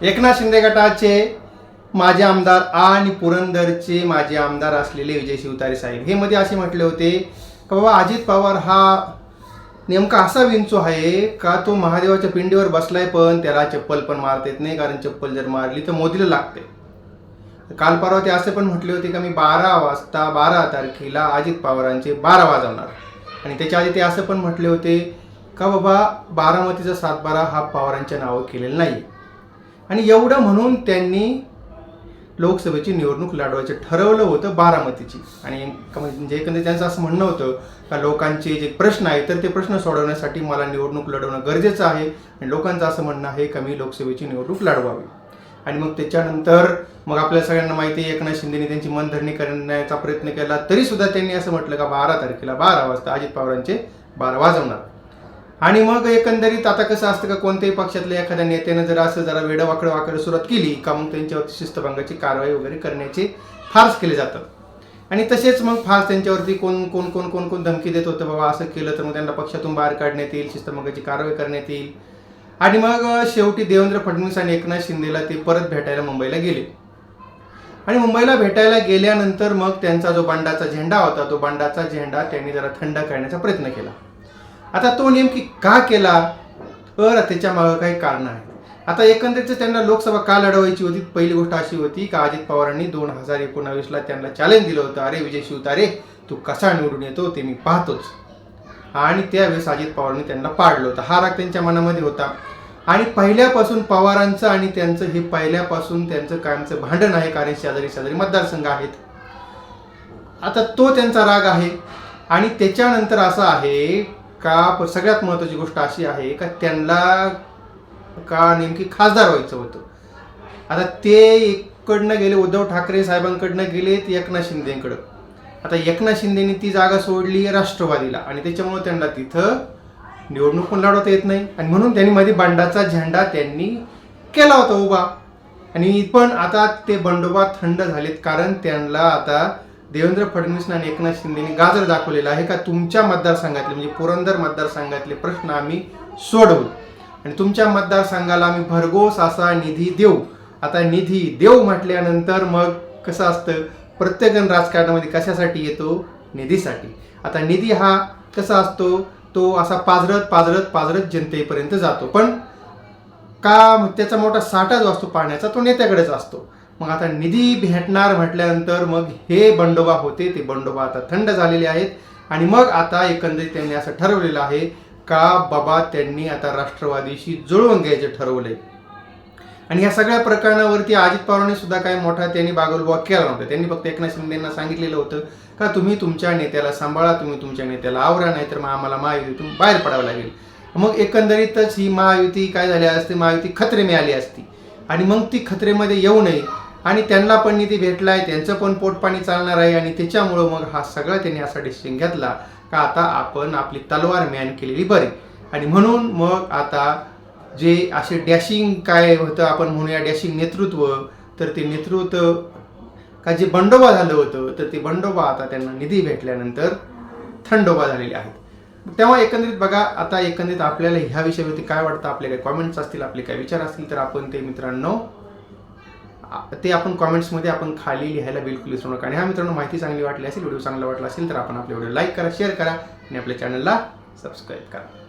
एकनाथ शिंदे गटाचे माजी आमदार आणि पुरंदरचे माजी आमदार असलेले विजय शिवतारे साहेब. हे मध्ये असे म्हटले होते का बाबा अजित पवार हा नेमका असा विंचू आहे का तो महादेवाच्या पिंडीवर बसलाय पण त्याला चप्पल पण मारता येत नाही कारण चप्पल जर मारली तर मोदीला लागते. काल परवा ते असे पण म्हटले होते का मी बारा वाजता बारा तारखेला अजित पवारांचे बारा वाजवणार. आणि त्याच्या आधी ते असं पण म्हटले होते का बाबा बारामतीचा सातबारा हा पवारांच्या नावं केलेला नाही आणि एवढं म्हणून त्यांनी लोकसभेची निवडणूक लढवायचं ठरवलं होतं बारामतीची. आणि म्हणजे एकंदरीत त्यांचं असं म्हणणं होतं का लोकांचे जे प्रश्न आहेत तर ते प्रश्न सोडवण्यासाठी मला निवडणूक लढवणं गरजेचं आहे आणि लोकांचं असं म्हणणं आहे का मी लोकसभेची निवडणूक लढवावी. आणि मग त्याच्यानंतर मग आपल्या सगळ्यांना माहिती आहे एकनाथ शिंदेने त्यांची मनधरणी करण्याचा प्रयत्न केला तरीसुद्धा त्यांनी असं म्हटलं का बारा तारखेला बारा वाजता अजित पवारांचे बारा वाजवणार. आणि मग एकंदरीत आता कसं असतं का कोणत्याही पक्षातल्या एखाद्या नेत्यानं जर असं जरा वेडं वाकडं वाकडं सुरुवात केली का मग त्यांच्यावरती शिस्तभंगाची कारवाई वगैरे करण्याचे फार्स केले जातात. आणि तसेच मग फार्स त्यांच्यावरती कोण कोण कोण कोण कोण धमकी देत होतं बाबा असं केलं तर मग त्यांना पक्षातून बाहेर काढण्यात येईल शिस्तभंगाची कारवाई करण्यात येईल. आणि मग शेवटी देवेंद्र फडणवीस आणि एकनाथ शिंदेला ते परत भेटायला मुंबईला गेले. आणि मुंबईला भेटायला गेल्यानंतर मग त्यांचा जो बंडाचा झेंडा होता तो बंडाचा झेंडा त्यांनी जरा थंड करण्याचा प्रयत्न केला. आता तो नेमकी का केला? तर त्याच्या मागं काही कारणं आहेत आता एकंदरीत त्यांना लोकसभा का लढवायची होती पहिली गोष्ट अशी होती का अजित पवारांनी दोन हजार एकोणावीसला त्यांना चॅलेंज दिलं होतं. अरे विजय शिवतारे तू कसा निवडून येतो ते मी पाहतोच. आणि त्यावेळेस अजित पवारांनी त्यांना पाडलं होतं. हा राग त्यांच्या मनामध्ये होता. आणि पहिल्यापासून पवारांचं आणि त्यांचं हे पहिल्यापासून त्यांचं कायमचं भांडण आहे. कारण शेजारी शेजारी मतदारसंघ आहेत. आता तो त्यांचा राग आहे. आणि त्याच्यानंतर असं आहे का प- सगळ्यात महत्त्वाची गोष्ट अशी आहे का त्यांना का नेमकी खासदार व्हायचं होतं? आता ते इकडनं गेले उद्धव ठाकरे साहेबांकडनं गेले ते एकनाथ शिंदेकडं. आता एकनाथ शिंदेनी ती जागा सोडली राष्ट्रवादीला आणि त्याच्यामुळे त्यांना तिथं निवडणूक पण लढवता येत नाही. आणि म्हणून त्यांनी मध्ये बंडाचा झेंडा त्यांनी केला होता उभा. आणि पण आता ते बंडोबा थंड झालेत कारण त्यांना आता देवेंद्र फडणवीस आणि एकनाथ शिंदेनी गाजर दाखवलेला आहे का? तुमच्या मतदारसंघातले म्हणजे पुरंदर मतदारसंघातले प्रश्न आम्ही सोडवू. आणि तुमच्या मतदारसंघाला आम्ही भरघोस असा निधी देऊ. आता निधी देऊ म्हटल्यानंतर मग कसं असतं? प्रत्येकजण राजकारणामध्ये कशासाठी येतो? निधीसाठी. आता निधी हा कसा असतो? तो असा पाजरत पाजरत पाजरत जनतेपर्यंत जातो. पण का त्याचा मोठा साठा जो असतो पाण्याचा तो नेत्याकडेच असतो. मग आता निधी भेटणार म्हटल्यानंतर मग हे बंडोबा होते ते बंडोबा आता थंड झालेले आहेत. आणि मग आता एकंदरीत त्यांनी असं ठरवलेलं आहे का बाबा त्यांनी आता राष्ट्रवादीशी जुळवून घ्यायचं ठरवलंय. आणि या सगळ्या प्रकरणावरती अजित पवारांनी सुद्धा काही मोठा त्यांनी बागोलबा केला नव्हता. त्यांनी फक्त एकनाथ शिंदेना सांगितलेलं होतं का तुम्ही तुमच्या नेत्याला सांभाळा तुम्ही तुमच्या नेत्याला आवरा नाही तर मग आम्हाला महायुतीतून बाहेर पडावं लागेल. मग एकंदरीतच ही महायुती काय झाली असते? महायुती खत्रे मिळाली असती. आणि मग ती खत्रेमध्ये येऊ नये. आणि त्यांना पण निधी भेटलाय त्यांचं पण पोटपाणी चालणार आहे आणि त्याच्यामुळं मग हा सगळा त्यांनी असा डिसिजन घेतला का आता आपण आपली तलवार मॅन केलेली बरी. आणि म्हणून मग आता जे असे डॅशिंग काय होतं आपण म्हणूया डॅशिंग नेतृत्व तर ते नेतृत्व का जे बंडोबा झालं होतं तर ते बंडोबा आता त्यांना निधी भेटल्यानंतर थंडोबा झालेले आहेत. तेव्हा एकंदरीत बघा आता एकंदरीत आपल्याला ह्या विषयावरती काय वाटतं आपले काही कॉमेंट्स असतील आपले काही विचार असतील तर आपण ते मित्रांनो ते आपण कॉमेंट्समध्ये आपण खाली लिहायला बिलकुल विसरू नका. आणि हा मित्रांनो माहिती चांगली वाटली असेल व्हिडिओ चांगला वाटला असेल तर आपण आपल्या व्हिडिओ लाईक करा शेअर करा आणि आपल्या चॅनलला सबस्क्राईब करा.